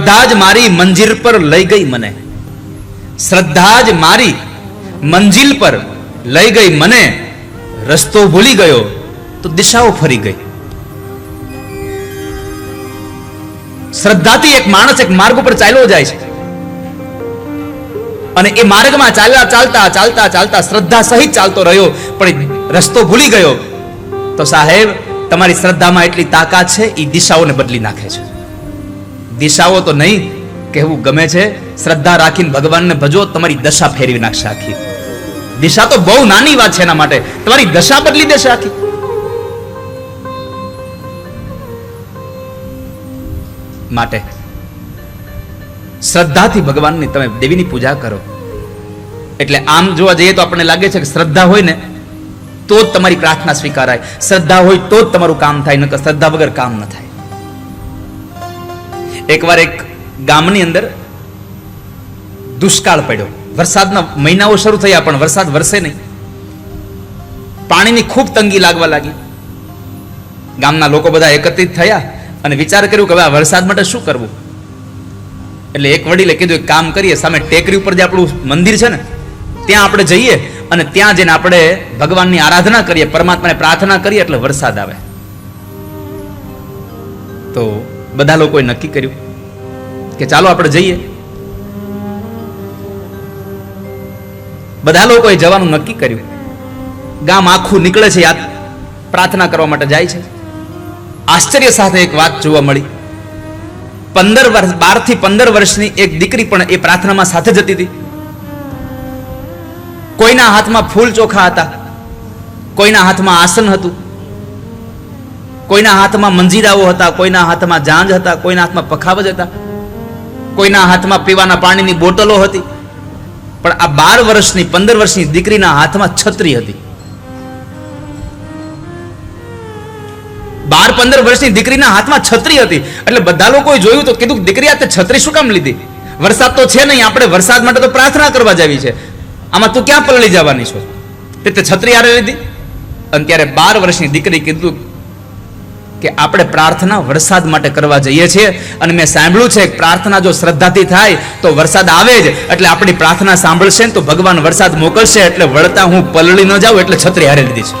શ્રદ્ધા જ મારી મંજિલ પર લઈ ગઈ મને. શ્રદ્ધા જ મારી મંજિલ પર લઈ ગઈ મને. રસ્તો ભૂલી ગયો તો દિશાઓ ફરી ગઈ. શ્રદ્ધાથી એક માણસ એક માર્ગ ઉપર ચાલ્યો જાય છે. અને એ માર્ગમાં ચાલતા ચાલતા ચાલતા ચાલતા શ્રદ્ધા સહિત ચાલતો રહ્યો, પણ રસ્તો ભૂલી ગયો. તો સાહેબ, તમારી શ્રદ્ધામાં એટલી તાકાત છે એ દિશાઓને બદલી નાખે છે. દિશાઓ તો નહીં, કહેવું ગમે છે, શ્રદ્ધા રાખીને ભગવાનને ભજો, તમારી દશા ફેરવી નાખશે આખી. દિશા તો બહુ નાની વાત છે એના માટે, તમારી દશા બદલી દેશે આખી. માટે, શ્રદ્ધાથી ભગવાનની તમે દેવીની પૂજા કરો. એટલે આમ જોવા જઈએ તો આપણને લાગે છે કે શ્રદ્ધા હોય ને, તો જ તમારી પ્રાર્થના સ્વીકારાય. શ્રદ્ધા હોય તો જ તમારું કામ થાય, નકર શ્રદ્ધા વગર કામ ન થાય. એકવાર એક ગામની અંદર દુષ્કાળ પડ્યો. વરસાદના મહિનાઓ શરૂ થયા, પણ વરસાદ વરસે નહીં. પાણીની ખૂબ તંગી લાગવા લાગી. ગામના લોકો બધા એકત્રિત થયા અને વિચાર કર્યો કે હવે આ વરસાદ માટે શું કરવું? એટલે એક વડીલે કીધું, એક કામ કરીએ, સામે ટેકરી ઉપર જે આપણું મંદિર છે ને, ત્યાં આપણે જઈએ અને ત્યાં જઈને આપણે ભગવાનની આરાધના કરીએ, પરમાત્માને પ્રાર્થના કરીએ એટલે વરસાદ આવે. તો બધા લોકોએ નક્કી કર્યું કે ચાલો આપણે જઈએ. બધા લોકોએ જવાનું નક્કી કર્યું. ગામ આખું નીકળે છે યાદ. પ્રાર્થના કરવા માટે જાય છે. આશ્ચર્ય સાથે એક વાત જોવા મળી. પંદર વર્ષ, બારથી પંદર વર્ષની એક દીકરી પણ એ પ્રાર્થનામાં સાથે જતી હતી. કોઈના હાથમાં ફૂલ ચોખા હતા. કોઈના હાથમાં આસન હતું. કોઈના હાથમાં મંજીરાઓ હતા, કોઈના હાથમાં જાંજ હતા, કોઈના હાથમાં પખાવજ હતા, કોઈના હાથમાં પીવાના પાણીની બોટલો હતી. પણ આ બાર વર્ષની, પંદર વર્ષની દીકરીના હાથમાં છત્રી હતી. બાર, પંદર વર્ષની દીકરીના હાથમાં છત્રી હતી. એટલે બધા લોકોએ જોયું તો કીધું, દીકરી, આ છત્રી શું કામ લીધી? વરસાદ તો છે નહીં, આપણે વરસાદ માટે તો પ્રાર્થના કરવા જાવી છે. આમાં તું ક્યાં પલળી જવાની છો? તે છત્રી આરે લીધી. અને ત્યારે બાર વર્ષની દીકરી કીધું કે આપણે પ્રાર્થના વરસાદ માટે કરવા જઈએ છીએ. અને મેં સાંભળ્યું છે કે પ્રાર્થના જો શ્રદ્ધાથી થાય, તો વરસાદ આવે જ. એટલે આપણી પ્રાર્થના સાંભળશે તો ભગવાન વરસાદ મોકલશે, એટલે વળતા હું પલળી ન જાઉં, એટલે છત્રી હારે લીધી છે.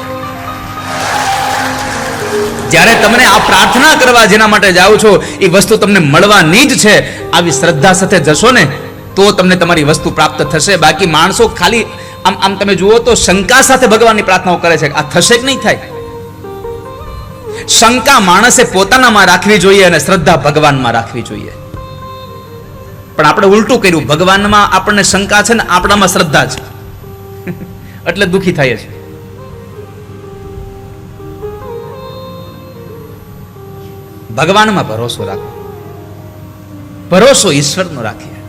જ્યારે તમને આ પ્રાર્થના કરવા જેના માટે જાઓ છો, એ વસ્તુ તમને મળવાની જ છે. આવી શ્રદ્ધા સાથે જશો ને, તો તમને તમારી વસ્તુ પ્રાપ્ત થશે. બાકી માણસો ખાલી, આમ આમ તમે જુઓ તો શંકા સાથે ભગવાનની પ્રાર્થનાઓ કરે છે આ થશે કે નહીં થાય? શંકા માણસે પોતાનામાં રાખવી જોઈએ અને શ્રદ્ધા ભગવાનમાં રાખવી જોઈએ. પણ આપણે ઉલટું કર્યું, ભગવાનમાં આપણને શંકા છે ને આપણામાં શ્રદ્ધા છે. એટલે દુખી થાય છે ભગવાનમાં ભરોસો રાખો. ભરોસો ઈશ્વરનો રાખીએ.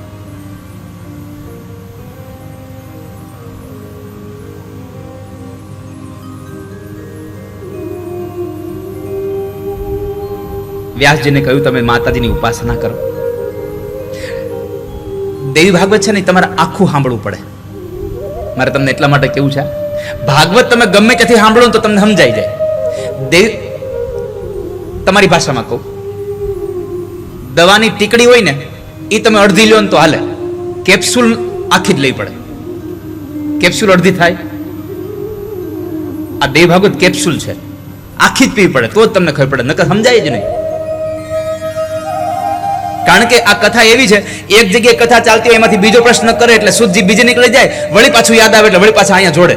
વ્યાસજીને કહ્યું, તમે માતાજીની ઉપાસના કરો. દેવી ભાગવત છે ને તમારે આખું સાંભળવું પડે. મારે તમને એટલા માટે કેવું છે, ભાગવત તમે ગમે ત્યાંથી સાંભળો તો તમને સમજાઈ જાય. દેવ, તમારી ભાષામાં કહું. દવાની ટીકડી હોય ને એ તમે અડધી લો ને તો હાલે. કેપ્સ્યુલ આખી જ લઈ પડે. કેપ્સ્યુલ અડધી થાય. આ દેવ ભાગવત કેપ્સ્યુલ છે. આખી જ પીવી પડે, તો જ તમને ખબર પડે. નકર સમજાય જ નહીં. કારણ કે આ કથા એવી છે, એક જગ્યાએ કથા ચાલતી હોય એમાંથી બીજો પ્રશ્ન કરે એટલે સુધજી બીજે નીકળી જાય, વળી પાછું યાદ આવે એટલે વળી પાછા અહીંયા જોડે.